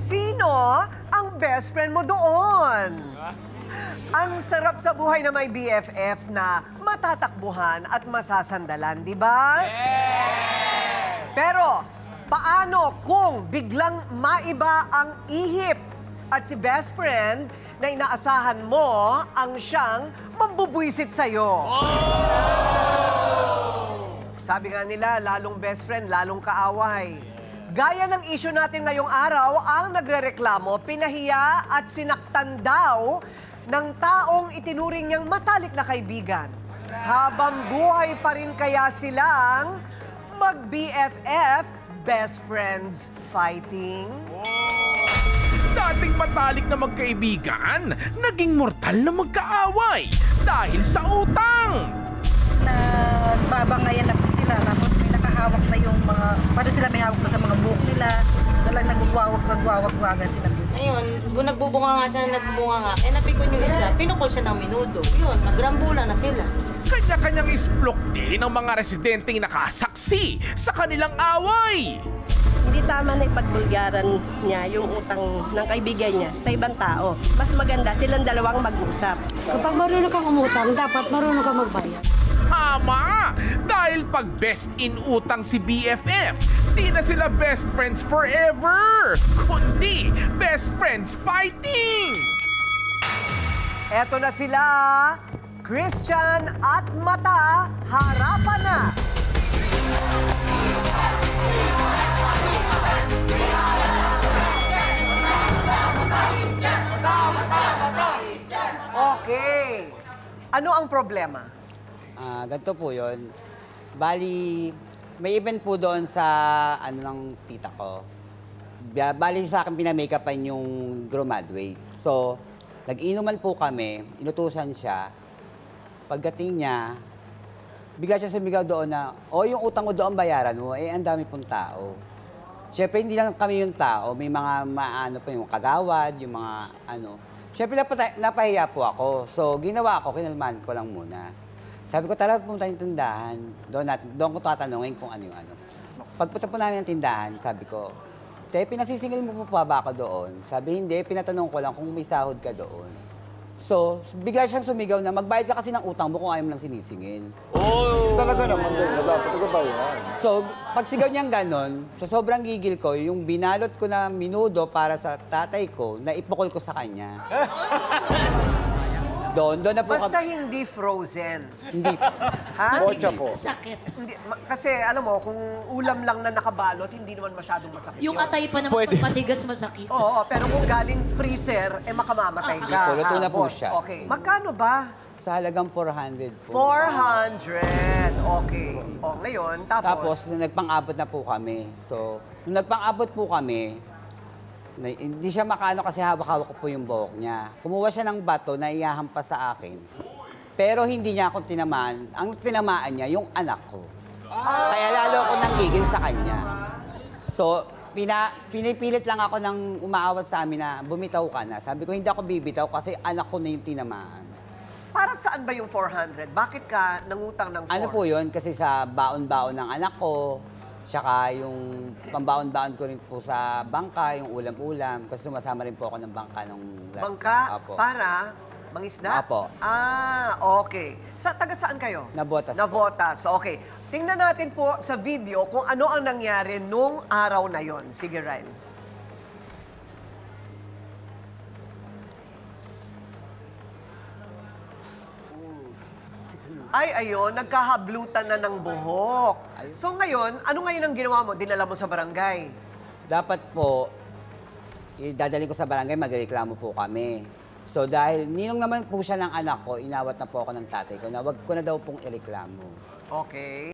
Sino ang best friend mo doon? Ang sarap sa buhay na may BFF na matatakbuhan at masasandalan, di ba? Pero, paano kung biglang maiba ang ihip at si best friend na inaasahan mo ang siyang mambubuisit sa'yo? Sabi nga nila, lalong best friend, lalong kaaway. Gaya ng issue natin ngayong araw, ang nagrereklamo, pinahiya at sinaktan daw ng taong itinuring niyang matalik na kaibigan. Habang buhay pa rin kaya silang mag-BFF, best friends fighting? Dating matalik na magkaibigan, naging mortal na magkaaway dahil sa utang. nagbabangayan na po sila. Tapos nakahawak na yung mga, paano sila may hawak na sa mga buhok nila. Dalang nagwawag, nagwawag-wagan sila. Ayun, bu- nagbubunga nga siya, nagbubunga nga. Eh, napikon yung isa, pinukol siya ng minuto. Yun, nagrambula na sila. Kanya-kanyang isplok din ang mga residenteng nakasaksi sa kanilang away. Hindi tama na ipagbulgaran niya yung utang ng kaibigan niya sa ibang tao. Mas maganda silang dalawang mag-usap. Kapag marunong kang umutang, dapat marunong kang magbayad. Tama! Dahil pag best in utang si BFF, di na sila best friends forever, kundi best friends fighting! Eto na sila, Christian at Mata, harapan na! Ano ang problema? Ah, ganito po yun. Bali, may event po doon sa ano ng tita ko. Ba- Bali sa akin pinamake-upan yung graduate. So, nag-inuman po kami, inutusan siya. Pagdating niya, bigla siya sumigaw doon na, o yung utang mo doon bayaran mo, eh ang dami pong tao. Siyempre, hindi lang kami yung tao. May mga maano pa yung kagawad, yung mga ano. Siyempre, napata- napahiya po ako. So, ginawa ko, kinalman ko lang muna. Sabi ko, tara pumunta yung tindahan. Doon, nat- doon ko tatanungin kung ano yung ano. Pagpunta po namin ng tindahan, sabi ko, Te, pinasisingil mo po ba ako doon? Sabi, hindi. Pinatanong ko lang kung may sahod ka doon. So, bigla siyang sumigaw na magbayad ka kasi ng utang mo kung ayaw mo lang sinisingil. Talaga naman doon na dapat ko ba yan? So, pag sigaw niyang ganon, sa sobrang gigil ko, yung binalot ko na minudo para sa tatay ko, na ipukol ko sa kanya. doon, doon na po Basta kami- hindi frozen. Hindi. Ha? Kotsa ko. Hindi, ma- kasi alam mo, kung ulam lang na nakabalot, hindi naman masyadong masakit Yung yun. atay pa naman pagpatigas masakit. Oo, pero kung galing freezer, eh makamamatay ka. Hindi po, luto ha, na po boss? siya. Okay. Magkano ba? Sa halagang 400 po. 400. Okay. O, ngayon, tapos? Tapos, nagpang-abot na po kami. So, nung nagpang-abot po kami, na, hindi siya makaano kasi hawak-hawak ko po yung buhok niya. Kumuha siya ng bato na iyahampas sa akin. Pero hindi niya ako tinamaan. Ang tinamaan niya, yung anak ko. Kaya lalo ako nanggigil sa kanya. So, pina, pinipilit lang ako ng umaawat sa amin na bumitaw ka na. Sabi ko, hindi ako bibitaw kasi anak ko na yung tinamaan. Para saan ba yung 400? Bakit ka nangutang ng 4? Ano po yun? Kasi sa baon-baon ng anak ko, tsaka yung pambaon-baon ko rin po sa bangka, yung ulam-ulam. Kasi sumasama rin po ako ng bangka nung last Bangka Apo. para mangisda? Apo. Ah, okay. Sa taga saan kayo? Nabotas po. Nabotas. Okay. Tingnan natin po sa video kung ano ang nangyari nung araw na yon. Sige, Ryan. Ay, ayun, nagkahablutan na ng buhok. So ngayon, ano ngayon ang ginawa mo? Dinala mo sa barangay? Dapat po, dadalhin ko sa barangay, magreklamo po kami. So dahil ninong naman po siya ng anak ko, inawat na po ako ng tatay ko na wag ko na daw pong ireklamo. Okay.